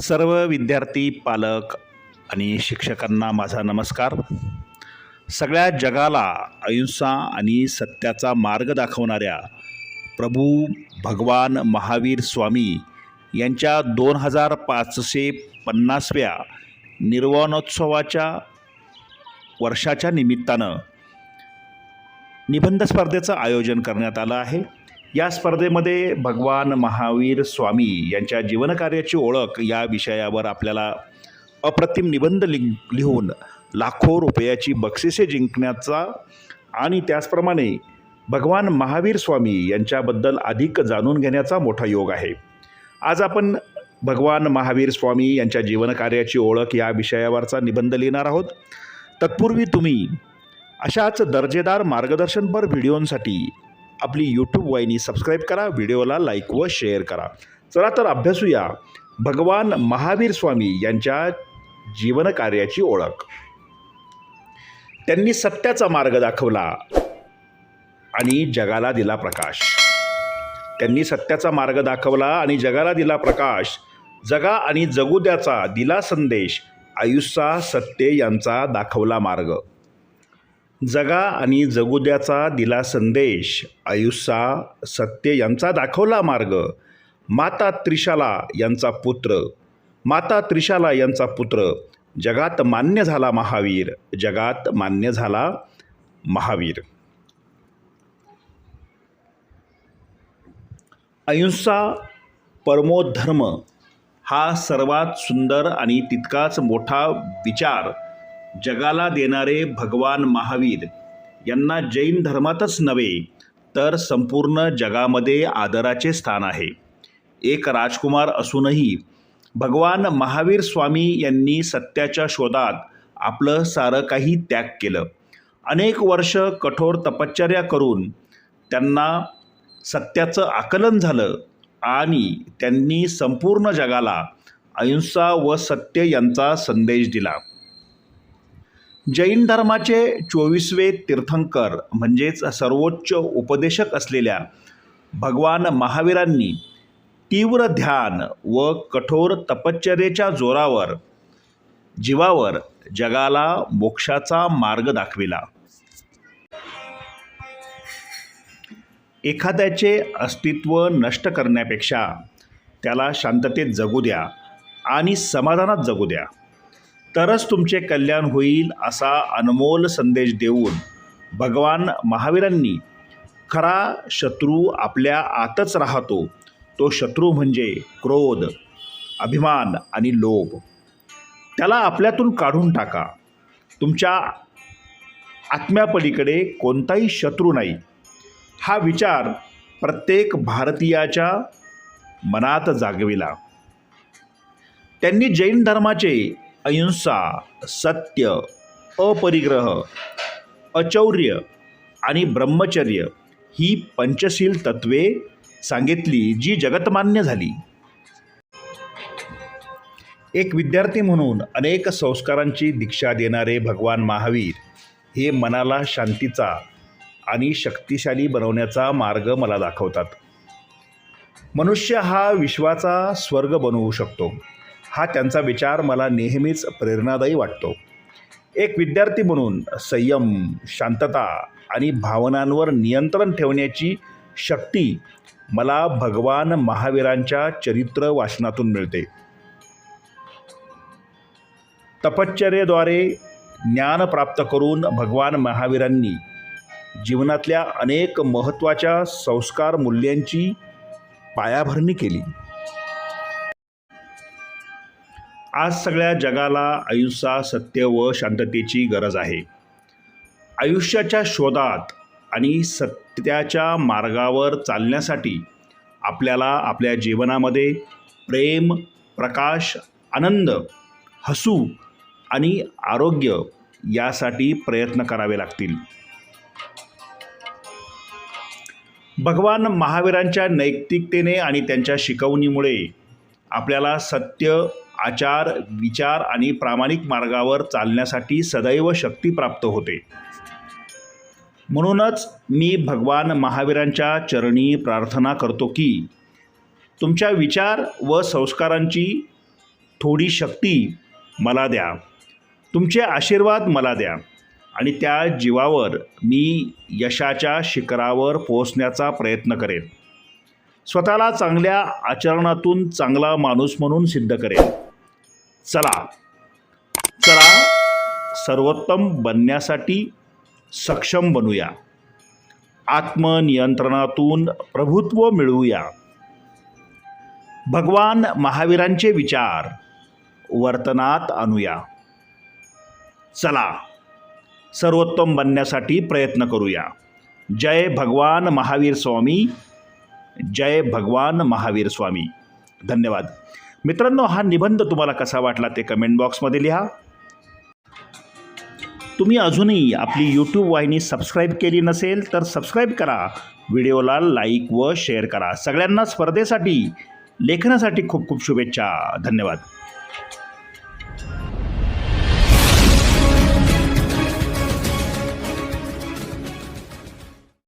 सर्व विद्यार्थी पालक आणि शिक्षकांना माझा नमस्कार. सगळ्या जगाला अहिंसा आणि सत्याचा मार्ग दाखवणाऱ्या प्रभू भगवान महावीर स्वामी यांच्या दोन हजार पाचशे पन्नासव्या निर्वाणोत्सवाच्या वर्षाच्या निमित्तानं निबंध स्पर्धेचं आयोजन करण्यात आलं आहे. या स्पर्धेमध्ये भगवान महावीर स्वामी यांच्या जीवनकार्याची ओळख या विषयावर आपल्याला अप्रतिम निबंध लि लिहून लाखो रुपयाची बक्षिसे जिंकण्याचा आणि त्याचप्रमाणे भगवान महावीर स्वामी यांच्याबद्दल अधिक जाणून घेण्याचा मोठा योग आहे. आज आपण भगवान महावीर स्वामी यांच्या जीवनकार्याची ओळख या विषयावरचा निबंध लिहिणार आहोत. तत्पूर्वी तुम्ही अशाच दर्जेदार मार्गदर्शनपर व्हिडिओंसाठी आपली यूट्यूब वाहिनी सबस्क्राईब करा व्हिडिओला लाईक व शेअर करा. चला तर अभ्यासूया. भगवान महावीर स्वामी यांच्या जीवनकार्याची ओळख. त्यांनी सत्याचा मार्ग दाखवला आणि जगाला दिला प्रकाश. त्यांनी सत्याचा मार्ग दाखवला आणि जगाला दिला प्रकाश. जगा आणि जगू द्याचा दिला संदेश आयुष्या सत्य यांचा दाखवला मार्ग. जगा आणि जगुद्याचा दिला संदेश. आयुष्या सत्य यांचा दाखवला मार्ग. माता त्रिशाला यांचा पुत्र. माता त्रिशाला यांचा पुत्र. जगात मान्य झाला महावीर. जगात मान्य झाला महावीर. अहिंसा परमोधर्म हा सर्वात सुंदर आणि तितकाच मोठा विचार जगाला देणारे भगवान महावीर यांना जैन धर्मातच नव्हे तर संपूर्ण जगामध्ये आदराचे स्थान आहे. एक राजकुमार असूनही भगवान महावीर स्वामी यांनी सत्याच्या शोधात आपलं सारं काही त्याग केलं. अनेक वर्ष कठोर तपश्चर्या करून त्यांना सत्याचं आकलन झालं आणि त्यांनी संपूर्ण जगाला अहिंसा व सत्य यांचा संदेश दिला. जैन धर्माचे चोवीसवे तीर्थंकर म्हणजेच सर्वोच्च उपदेशक असलेल्या भगवान महावीरांनी तीव्र ध्यान व कठोर तपश्चर्येच्या जोरावर जीवावर जगाला मोक्षाचा मार्ग दाखविला. एखाद्याचे अस्तित्व नष्ट करण्यापेक्षा त्याला शांततेत जगू द्या आणि समाधानात जगू द्या. तरच तुमचे कल्याण होईल असा अनमोल संदेश देऊन भगवान महावीरांनी खरा शत्रू आपल्या आतच राहतो. तो शत्रू म्हणजे क्रोध अभिमान आणि लोभ. त्याला आपल्यातून काढून टाका. तुमच्या आत्म्यापलीकडे कोणताही शत्रू नाही. हा विचार प्रत्येक भारतीयाच्या मनात जागविला. त्यांनी जैन धर्माचे अहिंसा सत्य अपरिग्रह अचौर्य आणि ब्रह्मचर्य ही पंचशील तत्वे सांगितली जी जगतमान्य झाली. एक विद्यार्थी म्हणून अनेक संस्कारांची दीक्षा देणारे भगवान महावीर हे मनाला शांतीचा आणि शक्तिशाली बनवण्याचा मार्ग मला दाखवतात. मनुष्य हा विश्वाचा स्वर्ग बनवू शकतो. हा त्यांचा विचार मला नेहमीच प्रेरणादायी वाटतो. एक विद्यार्थी म्हणून संयम शांतता आणि भावनांवर नियंत्रण ठेवण्याची शक्ती मला भगवान महावीरांच्या चरित्र वाचनातून मिळते. तपश्चर्येद्वारे ज्ञान प्राप्त करून भगवान महावीरांनी जीवनातल्या अनेक महत्त्वाच्या संस्कार मूल्यांची पायाभरणी केली. आज सगळ्या जगाला अहिंसा सत्य व शांततेची गरज आहे. आयुष्याच्या शोधात आणि सत्याच्या मार्गावर चालण्यासाठी आपल्याला आपल्या जीवनामध्ये प्रेम प्रकाश आनंद हसू आणि आरोग्य यासाठी प्रयत्न करावे लागतील. भगवान महावीरांच्या नैतिकतेने आणि त्यांच्या शिकवणीमुळे आपल्याला सत्य आचार विचार आणि प्रामाणिक मार्गावर चालण्यासाठी सदैव शक्ती प्राप्त होते. म्हणूनच मी भगवान महावीरांच्या चरणी प्रार्थना करतो की तुमच्या विचार व संस्कारांची थोडी शक्ती मला द्या. तुमचे आशीर्वाद मला द्या. आणि त्या जीवावर मी यशाच्या शिखरावर पोहोचण्याचा प्रयत्न करेन. स्वतःला चांगल्या आचरणातून चांगला माणूस म्हणून सिद्ध करेन. चला. चला सर्वोत्तम बनण्यासाठी सक्षम बनूया. आत्मनियंत्रणातून प्रभुत्व मिळवूया. भगवान महावीरांचे विचार वर्तनात आणूया. चला सर्वोत्तम बनण्यासाठी प्रयत्न करूया. जय भगवान महावीर स्वामी जय भगवान महावीर स्वामी. धन्यवाद. मित्रांनो हा निबंध तुम्हाला कसा वाटला ते कमेंट बॉक्समध्ये लिहा. तुम्ही अजूनही आपली यूट्यूब वाहिनी सबस्क्राईब केली नसेल तर सबस्क्राईब करा. व्हिडिओला लाईक व शेअर करा. सगळ्यांना स्पर्धेसाठी लेखनासाठी खूप खूप शुभेच्छा. धन्यवाद.